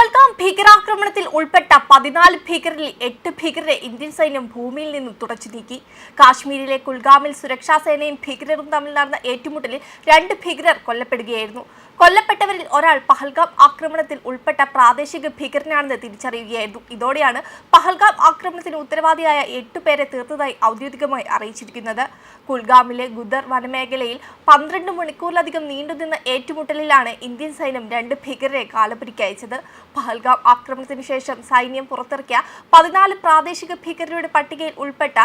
പഹൽഗാം ഭീകരാക്രമണത്തിൽ ഉൾപ്പെട്ട പതിനാല് ഭീകരരിൽ എട്ട് ഭീകരരെ ഇന്ത്യൻ സൈന്യം ഭൂമിയിൽ നിന്നും തുടച്ചു നീക്കി. കാശ്മീരിലെ കുൽഗാമിൽ സുരക്ഷാ സേനയും ഭീകരരും തമ്മിൽ നടന്ന ഏറ്റുമുട്ടലിൽ രണ്ട് ഭീകരർ കൊല്ലപ്പെടുകയായിരുന്നു. കൊല്ലപ്പെട്ടവരിൽ ഒരാൾ പഹൽഗാം ആക്രമണത്തിൽ ഉൾപ്പെട്ട പ്രാദേശിക ഭീകരനാണെന്ന് തിരിച്ചറിയുകയായിരുന്നു. ഇതോടെയാണ് പഹൽഗാം ആക്രമണത്തിന് ഉത്തരവാദിയായ എട്ട് പേരെ തീർത്തതായി ഔദ്യോഗികമായി അറിയിച്ചിരിക്കുന്നത്. കുൽഗാമിലെ ഗുദർ വനമേഖലയിൽ പന്ത്രണ്ട് മണിക്കൂറിലധികം നീണ്ടുനിന്ന ഏറ്റുമുട്ടലിലാണ് ഇന്ത്യൻ സൈന്യം രണ്ട് ഭീകരരെ കാലപുരിക്കയച്ചത് പഹൽഗാം ആക്രമണത്തിന് ശേഷം സൈന്യം പുറത്തിറക്കിയ പതിനാല് പ്രാദേശിക ഭീകരരുടെ പട്ടികയിൽ ഉൾപ്പെട്ട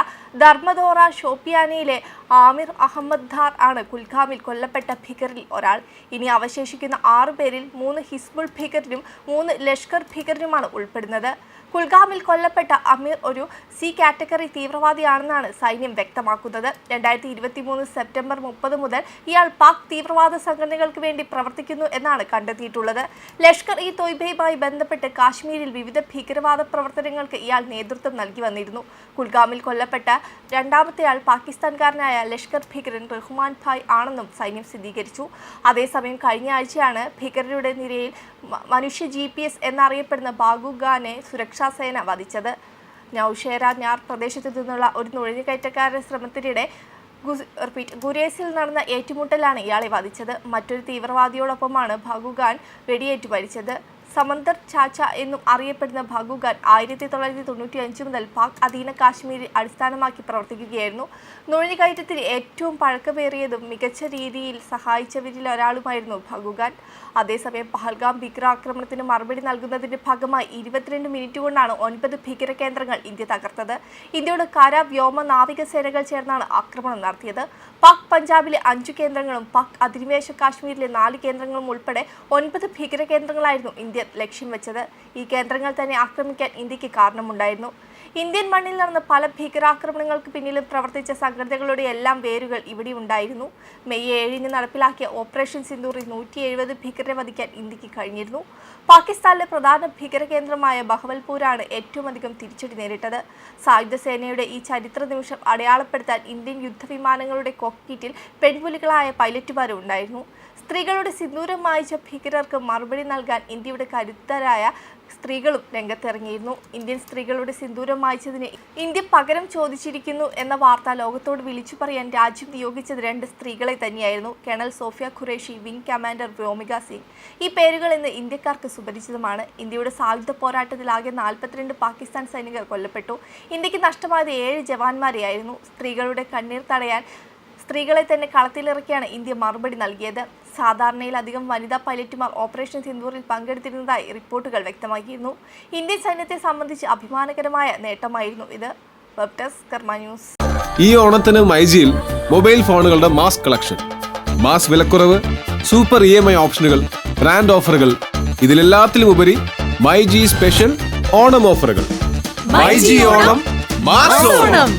ധർമ്മദോറ ഷോപ്പിയാനയിലെ ആമിർ അഹമ്മദ് ധാർ ആണ് കുൽഗാമിൽ കൊല്ലപ്പെട്ട ഭീകരരിൽ ഒരാൾ. ഇനി അവശേഷിക്കുന്ന ആറു പേരിൽ മൂന്ന് ഹിസ്ബുൾ ഭീകരരും മൂന്ന് ലഷ്കർ ഭീകരരുമാണ് ഉൾപ്പെടുന്നത്. കുൽഗാമിൽ കൊല്ലപ്പെട്ട അമീർ ഒരു സി കാറ്റഗറി തീവ്രവാദിയാണെന്നാണ് സൈന്യം വ്യക്തമാക്കുന്നത്. രണ്ടായിരത്തി ഇരുപത്തി മൂന്ന് സെപ്റ്റംബർ മുപ്പത് മുതൽ ഇയാൾ പാക് തീവ്രവാദ സംഘടനകൾക്ക് വേണ്ടി പ്രവർത്തിക്കുന്നു എന്നാണ് കണ്ടെത്തിയിട്ടുള്ളത്. ലഷ്കർ ഇ തൊയ്ബയുമായി ബന്ധപ്പെട്ട് കാശ്മീരിൽ വിവിധ ഭീകരവാദ പ്രവർത്തനങ്ങൾക്ക് ഇയാൾ നേതൃത്വം നൽകി വന്നിരുന്നു. കുൽഗാമിൽ കൊല്ലപ്പെട്ട രണ്ടാമത്തെയാൾ പാകിസ്ഥാൻകാരനായ ലഷ്കർ ഭീകരൻ റഹ്മാൻ ഭായ് ആണെന്നും സൈന്യം സ്ഥിരീകരിച്ചു. അതേസമയം കഴിഞ്ഞ ആഴ്ചയാണ് ഭീകരരുടെ നിരയിൽ മനുഷ്യ ജി പി എസ് എന്നറിയപ്പെടുന്ന ബാഗു ഖാനെ സുരക്ഷാ സേന വധിച്ചത്. നൌഷേര ഞാർ പ്രദേശത്തു നിന്നുള്ള ഒരു നുഴഞ്ഞുകയറ്റക്കാരുടെ ശ്രമത്തിനിടെ റിപ്പീറ്റ് ഗുരേസിൽ നടന്ന ഏറ്റുമുട്ടലാണ് ഇയാളെ വധിച്ചത്. മറ്റൊരു തീവ്രവാദിയോടൊപ്പമാണ് ഭഗുഖാൻ വെടിയേറ്റു മരിച്ചത്. സമന്തർ ചാച്ച എന്നും അറിയപ്പെടുന്ന ഭഗുഖാൻ ആയിരത്തി തൊള്ളായിരത്തി തൊണ്ണൂറ്റി അഞ്ച് മുതൽ പാക് അധീന കാശ്മീരിൽ അടിസ്ഥാനമാക്കി പ്രവർത്തിക്കുകയായിരുന്നു. നുഴഞ്ഞുകയറ്റത്തിൽ ഏറ്റവും പഴക്കമേറിയതും മികച്ച രീതിയിൽ സഹായിച്ചവരിൽ ഒരാളുമായിരുന്നു ഭഗുഖാൻ അതേസമയം പഹൽഗാം ഭീകരാക്രമണത്തിന് മറുപടി നൽകുന്നതിന്റെ ഭാഗമായി ഇരുപത്തിരണ്ട് മിനിറ്റ് കൊണ്ടാണ് ഒൻപത് ഭീകര കേന്ദ്രങ്ങൾ ഇന്ത്യ തകർത്തത്. ഇന്ത്യയുടെ കര വ്യോമ നാവിക സേനകൾ ചേർന്നാണ് ആക്രമണം നടത്തിയത്. പാക് പഞ്ചാബിലെ അഞ്ചു കേന്ദ്രങ്ങളും പാക് അധിനിവേശ കാശ്മീരിലെ നാല് കേന്ദ്രങ്ങളും ഉൾപ്പെടെ ഒൻപത് ഭീകര കേന്ദ്രങ്ങളായിരുന്നു ഇന്ത്യ ലക്ഷ്യം വെച്ചത് ഈ കേന്ദ്രങ്ങൾ തന്നെ ആക്രമിക്കാൻ ഇന്ത്യയ്ക്ക് കാരണമുണ്ടായിരുന്നു. ഇന്ത്യൻ മണ്ണിൽ നടന്ന പല ഭീകരാക്രമണങ്ങൾക്ക് പിന്നിലും പ്രവർത്തിച്ച സംഘടനകളുടെ എല്ലാം വേരുകൾ ഇവിടെ ഉണ്ടായിരുന്നു. മെയ് ഏഴിന് നടപ്പിലാക്കിയ ഓപ്പറേഷൻ സിന്ദൂറിൽ നൂറ്റി എഴുപത് ഭീകരരെ വധിക്കാൻ ഇന്ത്യയ്ക്ക് കഴിഞ്ഞിരുന്നു. പാകിസ്ഥാനിലെ പ്രധാന ഭീകരകേന്ദ്രമായ ബഹവൽപൂരാണ് ഏറ്റവും അധികം തിരിച്ചടി നേരിട്ടത്. സായുധ സേനയുടെ ഈ ചരിത്ര നിമിഷം അടയാളപ്പെടുത്താൻ ഇന്ത്യൻ യുദ്ധവിമാനങ്ങളുടെ കോക്പിറ്റിൽ പെൺപുലികളായ പൈലറ്റുമാരും ഉണ്ടായിരുന്നു സ്ത്രീകളുടെ സിന്ദൂരം മായിച്ച ഭീകരർക്ക് മറുപടി നൽകാൻ ഇന്ത്യയുടെ കരുത്തരായ സ്ത്രീകളും രംഗത്തിറങ്ങിയിരുന്നു. ഇന്ത്യൻ സ്ത്രീകളുടെ സിന്ദൂരം വായിച്ചതിന് ഇന്ത്യ പകരം ചോദിച്ചിരിക്കുന്നു എന്ന വാർത്ത ലോകത്തോട് വിളിച്ചു പറയാൻ രാജ്യം നിയോഗിച്ചത് രണ്ട് സ്ത്രീകളെ തന്നെയായിരുന്നു. Colonel Sofiya Qureshi wing commander Vyomika Singh. ഈ പേരുകൾ ഇന്ന് ഇന്ത്യക്കാർക്ക് സുപരിചിതമാണ്. ഇന്ത്യയുടെ സായുധ പോരാട്ടത്തിലാകെ നാൽപ്പത്തിരണ്ട് പാകിസ്ഥാൻ സൈനികർ കൊല്ലപ്പെട്ടു. ഇന്ത്യയ്ക്ക് നഷ്ടമായത് ഏഴ് ജവാന്മാരെയായിരുന്നു. സ്ത്രീകളുടെ കണ്ണീർ തടയാൻ സ്ത്രീകളെ തന്നെ കളത്തിലിറക്കിയാണ് ഇന്ത്യ മറുപടി നൽകിയത്. സാധാരണയിലധികം വനിതാ പൈലറ്റുമാർ ഓപ്പറേഷൻ സിന്ദൂറിൽ പങ്കെടുത്തിരുന്നതായി റിപ്പോർട്ടുകൾ വ്യക്തമാക്കിയിരുന്നു. ഇന്ത്യൻ സൈന്യത്തെ സംബന്ധിച്ച് അഭിമാനകരമായ നേട്ടമായിരുന്നു ഇത്. Web desk Karma news. ഈ ഓണത്തിന് മൈജിയിൽ മൊബൈൽ ഫോണുകളുടെ മാസ് കളക്ഷൻ മാസ് വിലക്കുറവ് സൂപ്പർ ഇ എം ഐ ഓപ്ഷനുകൾ ബ്രാൻഡ് ഓഫറുകൾ ഇതിലെല്ലാത്തിലും ഉപരി മൈജി സ്പെഷ്യൽ ഓണം ഓഫറുകൾ. മൈജി ഓണം മാസ് ഓണം.